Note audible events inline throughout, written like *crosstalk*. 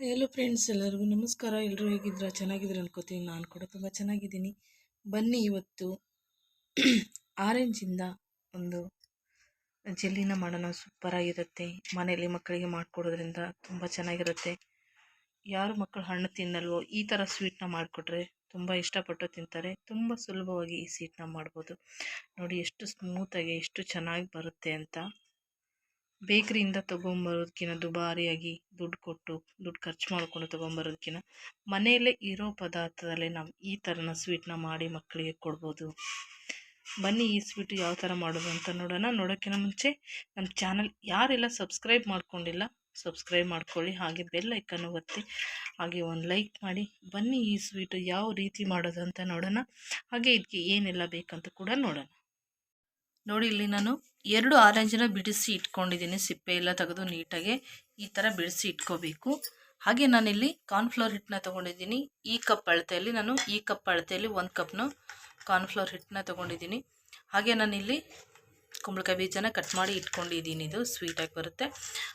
Hello friends ಎಲ್ಲರಿಗೂ ನಮಸ್ಕಾರ. ಎಲ್ಲರೂ ಹೇಗಿದ್ದೀರಾ ಚೆನ್ನಾಗಿದ್ರು ಅನ್ಕೋತೀನಿ. ನಾನು ಕೂಡ ತುಂಬ ಚೆನ್ನಾಗಿದ್ದೀನಿ. ಬನ್ನಿ ಇವತ್ತು *clears throat* ಆರೆಂಜಿಂದ ಒಂದು ಜೆಲ್ಲಿನ ಮಾಡೋಣ ಸೂಪರಾಗಿರುತ್ತೆ. ಮನೆಯಲ್ಲಿ ಮಕ್ಕಳಿಗೆ ಮಾಡಿಕೊಡೋದ್ರಿಂದ ತುಂಬ ಚೆನ್ನಾಗಿರುತ್ತೆ. ಯಾರು ಮಕ್ಕಳು ಹಣ್ಣು ತಿನ್ನಲ್ವೋ, ಈ ಥರ ಸ್ವೀಟ್ನ ಮಾಡಿಕೊಟ್ರೆ ತುಂಬ ಇಷ್ಟಪಟ್ಟು ತಿಂತಾರೆ. ತುಂಬ ಸುಲಭವಾಗಿ ಈ ಸ್ವೀಟ್ನ ಮಾಡ್ಬೋದು. ನೋಡಿ, ಎಷ್ಟು ಸ್ಮೂತಾಗಿ ಎಷ್ಟು ಚೆನ್ನಾಗಿ ಬರುತ್ತೆ ಅಂತ. ಬೇಕ್ರಿಯಿಂದ ತೊಗೊಂಬರೋದಕ್ಕಿಂತ ದುಬಾರಿಯಾಗಿ ದುಡ್ಡು ಕೊಟ್ಟು, ದುಡ್ಡು ಖರ್ಚು ಮಾಡಿಕೊಂಡು ತೊಗೊಂಬರೋದಕ್ಕಿಂತ ಮನೆಯಲ್ಲೇ ಇರೋ ಪದಾರ್ಥದಲ್ಲೇ ನಾವು ಈ ಥರನ ಸ್ವೀಟ್ನ ಮಾಡಿ ಮಕ್ಕಳಿಗೆ ಕೊಡ್ಬೋದು. ಬನ್ನಿ ಈ ಸ್ವೀಟು ಯಾವ ಥರ ಮಾಡೋದು ಅಂತ ನೋಡೋಣ. ನೋಡೋಕ್ಕಿಂತ ಮುಂಚೆ ನಮ್ಮ ಚಾನಲ್ ಯಾರೆಲ್ಲ ಸಬ್ಸ್ಕ್ರೈಬ್ ಮಾಡ್ಕೊಂಡಿಲ್ಲ ಸಬ್ಸ್ಕ್ರೈಬ್ ಮಾಡ್ಕೊಳ್ಳಿ. ಹಾಗೆ ಬೆಲ್ ಐಕನ್ನು ಒತ್ತಿ, ಹಾಗೆ ಒಂದು ಲೈಕ್ ಮಾಡಿ. ಬನ್ನಿ ಈ ಸ್ವೀಟು ಯಾವ ರೀತಿ ಮಾಡೋದು ಅಂತ ನೋಡೋಣ. ಹಾಗೆ ಇದಕ್ಕೆ ಏನೆಲ್ಲ ಬೇಕಂತ ಕೂಡ ನೋಡೋಣ. ನೋಡಿ, ಇಲ್ಲಿ ನಾನು ಎರಡು ಆರೆಂಜನ್ನ ಬಿಡಿಸಿ ಇಟ್ಕೊಂಡಿದ್ದೀನಿ. ಸಿಪ್ಪೆ ಎಲ್ಲ ತೆಗೆದು ನೀಟಾಗಿ ಈ ಥರ ಬಿಡಿಸಿ ಇಟ್ಕೋಬೇಕು. ಹಾಗೆ ನಾನಿಲ್ಲಿ ಕಾರ್ನ್ಫ್ಲವರ್ ಹಿಟ್ಟನ್ನ ತೊಗೊಂಡಿದ್ದೀನಿ. ಈ ಕಪ್ ಅಳತೆಯಲ್ಲಿ ನಾನು ಈ ಕಪ್ ಅಳತೆಯಲ್ಲಿ ಒಂದು ಕಪ್ನು ಕಾರ್ನ್ಫ್ಲವರ್ ಹಿಟ್ಟನ್ನ ತೊಗೊಂಡಿದ್ದೀನಿ. ಹಾಗೆ ನಾನಿಲ್ಲಿ ಕುಂಬಳಕಾಯಿ ಬೀಜನ ಕಟ್ ಮಾಡಿ ಇಟ್ಕೊಂಡಿದ್ದೀನಿ. ಇದು ಸ್ವೀಟಾಗಿ ಬರುತ್ತೆ.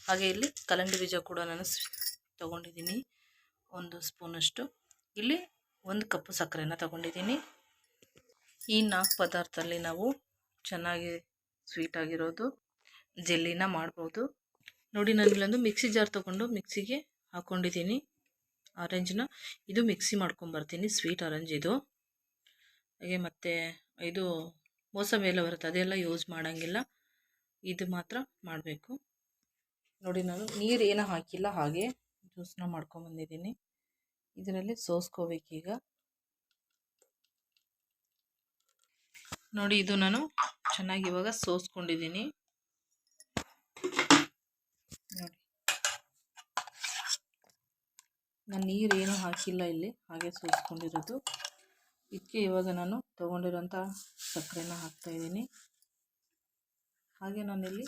ಹಾಗೆ ಇಲ್ಲಿ ಕಲ್ಲಂಗಡಿ ಬೀಜ ಕೂಡ ನಾನು ತೊಗೊಂಡಿದ್ದೀನಿ. ಒಂದು ಸ್ಪೂನಷ್ಟು ಇಲ್ಲಿ ಒಂದು ಕಪ್ಪು ಸಕ್ಕರೆನ ತೊಗೊಂಡಿದ್ದೀನಿ. ಈ ನಾಲ್ಕು ಪದಾರ್ಥದಲ್ಲಿ ನಾವು ಚೆನ್ನಾಗಿ ಸ್ವೀಟ್ ಆಗಿರೋದು, ಜೆಲ್ಲಿನ ಮಾಡ್ಬೋದು. ನೋಡಿ, ನಾನು ಇಲ್ಲೊಂದು ಮಿಕ್ಸಿ ಜಾರ್ ತೊಗೊಂಡು ಮಿಕ್ಸಿಗೆ ಹಾಕ್ಕೊಂಡಿದ್ದೀನಿ ಆರೆಂಜ್ನ. ಇದು ಮಿಕ್ಸಿ ಮಾಡ್ಕೊಂಬರ್ತೀನಿ, ಸ್ವೀಟ್ ಆರೆಂಜ್ ಇದು. ಹಾಗೆ ಮತ್ತು ಇದು ಮೋಸಂಬಿ ಎಲ್ಲ ಬರುತ್ತೆ, ಅದೆಲ್ಲ ಯೂಸ್ ಮಾಡೋಂಗಿಲ್ಲ. ಇದು ಮಾತ್ರ ಮಾಡಬೇಕು. ನೋಡಿ, ನಾನು ನೀರು ಏನೂ ಹಾಕಿಲ್ಲ, ಹಾಗೆ ಜ್ಯೂಸನ್ನ ಮಾಡ್ಕೊಂಬಂದಿದ್ದೀನಿ. ಇದರಲ್ಲಿ ಸೋಸ್ಕೋಬೇಕೀಗ ನೋಡಿ ಇದು ನಾನು ಚೆನ್ನಾಗಿ ಇವಾಗ ಸೋಸ್ಕೊಂಡಿದ್ದೀನಿ. ನೋಡಿ. ನಾನು ನೀರೇನು ಹಾಕಿಲ್ಲ ಇಲ್ಲಿ, ಹಾಗೆ ಸೋಸ್ಕೊಂಡಿರೋದು. ಇದಕ್ಕೆ ಇವಾಗ ನಾನು ತೊಗೊಂಡಿರೋಂಥ ಸಕ್ಕರೆನ ಹಾಕ್ತಾಯಿದ್ದೀನಿ ಹಾಗೆ ನಾನಿಲ್ಲಿ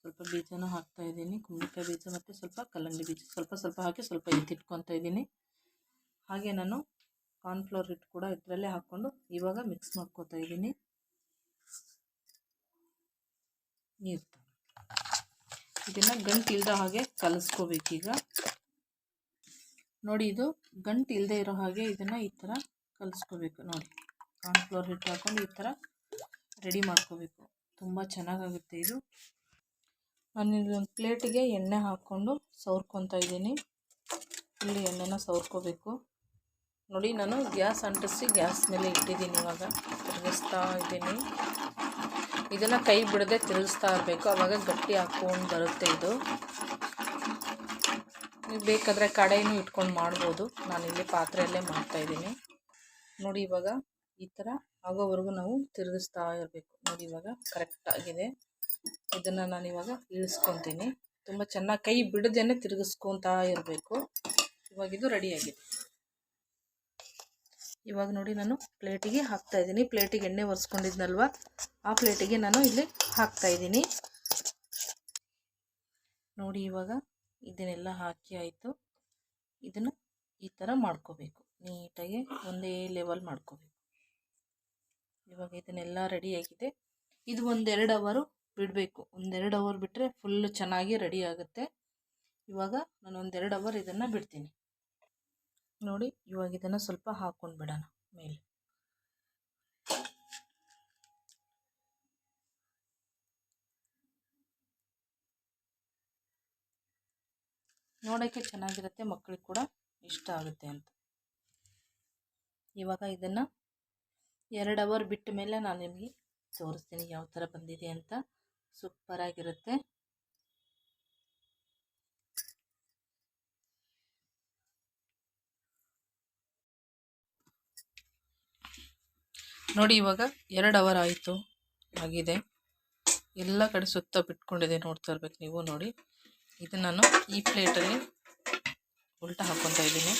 ಸ್ವಲ್ಪ ಬೀಜನ ಹಾಕ್ತಾಯಿದ್ದೀನಿ ಕುಂಬಳಕಾಯಿ ಬೀಜ ಮತ್ತು ಸ್ವಲ್ಪ ಕಲ್ಲಂಗಡಿ ಬೀಜ ಸ್ವಲ್ಪ ಸ್ವಲ್ಪ ಹಾಕಿ ಸ್ವಲ್ಪ ಎತ್ತಿಟ್ಕೊತಾ ಇದ್ದೀನಿ. ಹಾಗೆ ನಾನು ಕಾರ್ನ್ಫ್ಲೋರ್ ಹಿಟ್ಟು ಕೂಡ ಇದರಲ್ಲೇ ಹಾಕ್ಕೊಂಡು ಇವಾಗ ಮಿಕ್ಸ್ ಮಾಡ್ಕೋತಾ ಇದ್ದೀನಿ. ನೀರು ಇದನ್ನು ಗಂಟು ಇಲ್ಲದ ಹಾಗೆ ಕಲಿಸ್ಕೋಬೇಕೀಗ ನೋಡಿ ಇದು ಗಂಟು ಇಲ್ಲದೆ ಇರೋ ಹಾಗೆ ಇದನ್ನು ಈ ಥರ ಕಲಿಸ್ಕೋಬೇಕು. ನೋಡಿ ಕಾರ್ನ್ಫ್ಲೋರ್ ಹಿಟ್ಟು ಹಾಕ್ಕೊಂಡು ಈ ಥರ ರೆಡಿ ಮಾಡ್ಕೋಬೇಕು. ತುಂಬ ಚೆನ್ನಾಗಾಗುತ್ತೆ ಇದು. ನಾನು ಒಂದು ಪ್ಲೇಟಿಗೆ ಎಣ್ಣೆ ಹಾಕ್ಕೊಂಡು ಸವರ್ಕೊತಾ ಇದ್ದೀನಿ. ಇಲ್ಲಿ ಎಣ್ಣೆನ ಸವರ್ಕೋಬೇಕು. ನೋಡಿ, ನಾನು ಗ್ಯಾಸ್ ಅಂಟಿಸಿ ಗ್ಯಾಸ್ ಮೇಲೆ ಇಟ್ಟಿದ್ದೀನಿ ಇವಾಗ. ತಿರುಗಿಸ್ತಾ ಇದ್ದೀನಿ. ಇದನ್ನು ಕೈ ಬಿಡದೆ ತಿರುಗಿಸ್ತಾ ಇರಬೇಕು. ಆವಾಗ ಗಟ್ಟಿ ಹಾಕೊಂಡು ಬರುತ್ತೆ ಇದು. ನೀವು ಬೇಕಾದರೆ ಕಡೆಯೂ ಇಟ್ಕೊಂಡು ಮಾಡ್ಬೋದು. ನಾನಿಲ್ಲಿ ಪಾತ್ರೆಯಲ್ಲೇ ಮಾಡ್ತಾಯಿದ್ದೀನಿ ನೋಡಿ, ಇವಾಗ ಈ ಥರ ಆಗೋವರೆಗೂ ನಾವು ತಿರುಗಿಸ್ತಾ ಇರಬೇಕು. ನೋಡಿ, ಇವಾಗ ಕರೆಕ್ಟಾಗಿದೆ ಇದನ್ನು ನಾನಿವಾಗ ಇಳಿಸ್ಕೊತೀನಿ. ತುಂಬ ಚೆನ್ನಾಗಿ ಕೈ ಬಿಡದೇನೆ ತಿರುಗಿಸ್ಕೊತಾ ಇರಬೇಕು. ಇವಾಗಿದು ರೆಡಿಯಾಗಿದೆ ಇವಾಗ ನೋಡಿ ನಾನು ಪ್ಲೇಟಿಗೆ ಹಾಕ್ತಾಯಿದ್ದೀನಿ ಪ್ಲೇಟಿಗೆ ಎಣ್ಣೆ ಒರೆಸ್ಕೊಂಡಿದ್ನಲ್ವ? ಆ ಪ್ಲೇಟಿಗೆ ನಾನು ಇಲ್ಲಿ ಹಾಕ್ತಾಯಿದ್ದೀನಿ ನೋಡಿ ಇವಾಗ ಇದನ್ನೆಲ್ಲ ಹಾಕಿ ಆಯಿತು. ಇದನ್ನು ಈ ಥರ ಮಾಡ್ಕೋಬೇಕು. ನೀಟಾಗಿ ಒಂದೇ ಲೆವೆಲ್ ಮಾಡ್ಕೋಬೇಕು. ಇವಾಗ ಇದನ್ನೆಲ್ಲ ರೆಡಿಯಾಗಿದೆ ಇದು ಒಂದೆರಡು ಅವರು ಬಿಡಬೇಕು. ಒಂದೆರಡು ಅವರ್ ಬಿಟ್ಟರೆ ಫುಲ್ಲು ಚೆನ್ನಾಗಿ ರೆಡಿ ಆಗುತ್ತೆ. ಇವಾಗ ನಾನು ಒಂದೆರಡು ಅವರ್ ಇದನ್ನು ಬಿಡ್ತೀನಿ. ನೋಡಿ, ಇವಾಗ ಇದನ್ನು ಸ್ವಲ್ಪ ಹಾಕ್ಕೊಂಡು ಬಿಡೋಣ ಮೇಲೆ. ನೋಡೋಕ್ಕೆ ಚೆನ್ನಾಗಿರುತ್ತೆ ಮಕ್ಕಳಿಗೆ ಕೂಡ ಇಷ್ಟ ಆಗುತ್ತೆ ಅಂತ. ಇವಾಗ ಇದನ್ನು ಎರಡು ಅವರ್ ಬಿಟ್ಟ ಮೇಲೆ ನಾನು ನಿಮಗೆ ತೋರಿಸ್ತೀನಿ ಯಾವ ಥರ ಬಂದಿದೆ ಅಂತ. ಸೂಪರಾಗಿರುತ್ತೆ ನೋಡಿ ಇವಾಗ ಎರಡು ಅವರ್ ಆಯಿತು, ಆಗಿದೆ. ಎಲ್ಲ ಕಡೆ ಸುತ್ತ ಬಿಟ್ಕೊಂಡಿದೆ, ನೋಡ್ತಾ ಇರ್ಬೇಕು ನೀವು ನೋಡಿ. ಇದು ನಾನು ಈ ಪ್ಲೇಟಲ್ಲಿ ಉಲ್ಟಾ ಹಾಕ್ಕೊತಾ ಇದ್ದೀನಿ.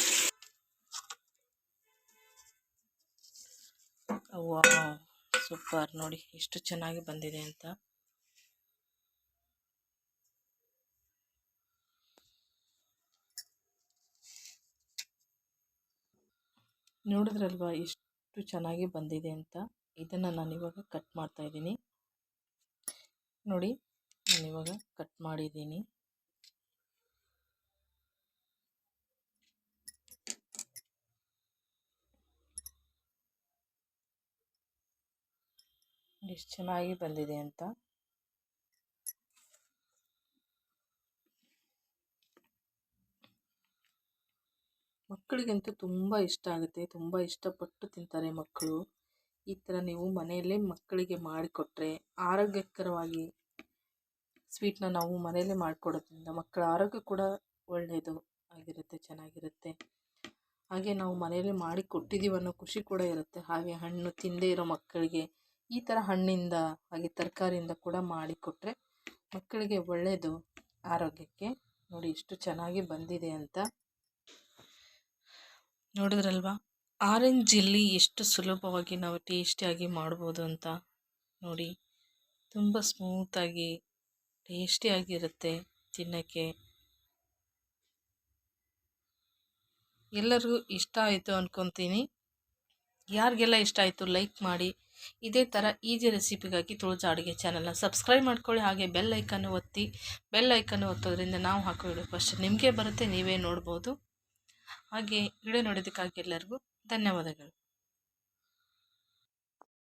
ಸೂಪರ್ ನೋಡಿ ಎಷ್ಟು ಚೆನ್ನಾಗಿ ಬಂದಿದೆ ಅಂತ. ನೋಡಿದ್ರಲ್ವಾ ಎಷ್ಟು ಎಷ್ಟು ಚೆನ್ನಾಗಿ ಬಂದಿದೆ ಅಂತ ಇದನ್ನು ನಾನಿವಾಗ ಕಟ್ ಮಾಡ್ತಾಯಿದ್ದೀನಿ ನೋಡಿ ನಾನಿವಾಗ ಕಟ್ ಮಾಡಿದ್ದೀನಿ. ಎಷ್ಟು ಚೆನ್ನಾಗಿ ಬಂದಿದೆ ಅಂತ. ಮಕ್ಕಳಿಗಂತೂ ತುಂಬ ಇಷ್ಟ ಆಗುತ್ತೆ, ತುಂಬ ಇಷ್ಟಪಟ್ಟು ತಿಂತಾರೆ ಮಕ್ಕಳು. ಈ ಥರ ನೀವು ಮನೆಯಲ್ಲೇ ಮಕ್ಕಳಿಗೆ ಮಾಡಿಕೊಟ್ರೆ ಆರೋಗ್ಯಕರವಾಗಿ ಸ್ವೀಟ್ನ ನಾವು ಮನೆಯಲ್ಲೇ ಮಾಡಿಕೊಡೋದ್ರಿಂದ ಮಕ್ಕಳ ಆರೋಗ್ಯ ಕೂಡ ಒಳ್ಳೆಯದು ಆಗಿರುತ್ತೆ, ಚೆನ್ನಾಗಿರುತ್ತೆ. ಹಾಗೆ ನಾವು ಮನೆಯಲ್ಲೇ ಮಾಡಿ ಕೊಟ್ಟಿದ್ದೀವಿ ಅನ್ನೋ ಖುಷಿ ಕೂಡ ಇರುತ್ತೆ. ಹಾಗೆ ಹಣ್ಣು ತಿಂದೇ ಇರೋ ಮಕ್ಕಳಿಗೆ ಈ ಥರ ಹಣ್ಣಿಂದ, ಹಾಗೆ ತರಕಾರಿಯಿಂದ ಕೂಡ ಮಾಡಿಕೊಟ್ರೆ ಮಕ್ಕಳಿಗೆ ಒಳ್ಳೆಯದು. ಆರೋಗ್ಯಕ್ಕೆ ನೋಡಿ ಎಷ್ಟು ಚೆನ್ನಾಗಿ ಬಂದಿದೆ ಅಂತ ನೋಡಿದ್ರಲ್ವಾ? ಆರೆಂಜ್ ಜಿಲ್ಲಿ ಎಷ್ಟು ಸುಲಭವಾಗಿ ನಾವು ಟೇಸ್ಟಿಯಾಗಿ ಮಾಡ್ಬೋದು ಅಂತ ನೋಡಿ. ತುಂಬ ಸ್ಮೂತಾಗಿ ಟೇಸ್ಟಿಯಾಗಿರುತ್ತೆ ತಿನ್ನೋಕ್ಕೆ. ಎಲ್ಲರಿಗೂ ಇಷ್ಟ ಆಯಿತು ಅಂದ್ಕೊತೀನಿ ಯಾರಿಗೆಲ್ಲ ಇಷ್ಟ ಆಯಿತು ಲೈಕ್ ಮಾಡಿ. ಇದೇ ಥರ ಈಜಿ ರೆಸಿಪಿಗಾಗಿ ತುಳಜಾ ಅಡುಗೆ ಚಾನಲ್ನ ಸಬ್ಸ್ಕ್ರೈಬ್ ಮಾಡ್ಕೊಳ್ಳಿ. ಹಾಗೆ ಬೆಲ್ ಐಕನ್ನು ಒತ್ತಿ, ಬೆಲ್ ಐಕನ್ನು ಒತ್ತೋದ್ರಿಂದ ನಾವು ಹಾಕೋ ವಿಡಿಯೋ ಫಸ್ಟ್ ನಿಮಗೆ ಬರುತ್ತೆ, ನೀವೇ ನೋಡ್ಬೋದು. ಹಾಗೆ ವಿಡಿಯೋ ನೋಡೋದಕ್ಕಾಗಿ ಎಲ್ಲರಿಗೂ ಧನ್ಯವಾದಗಳು.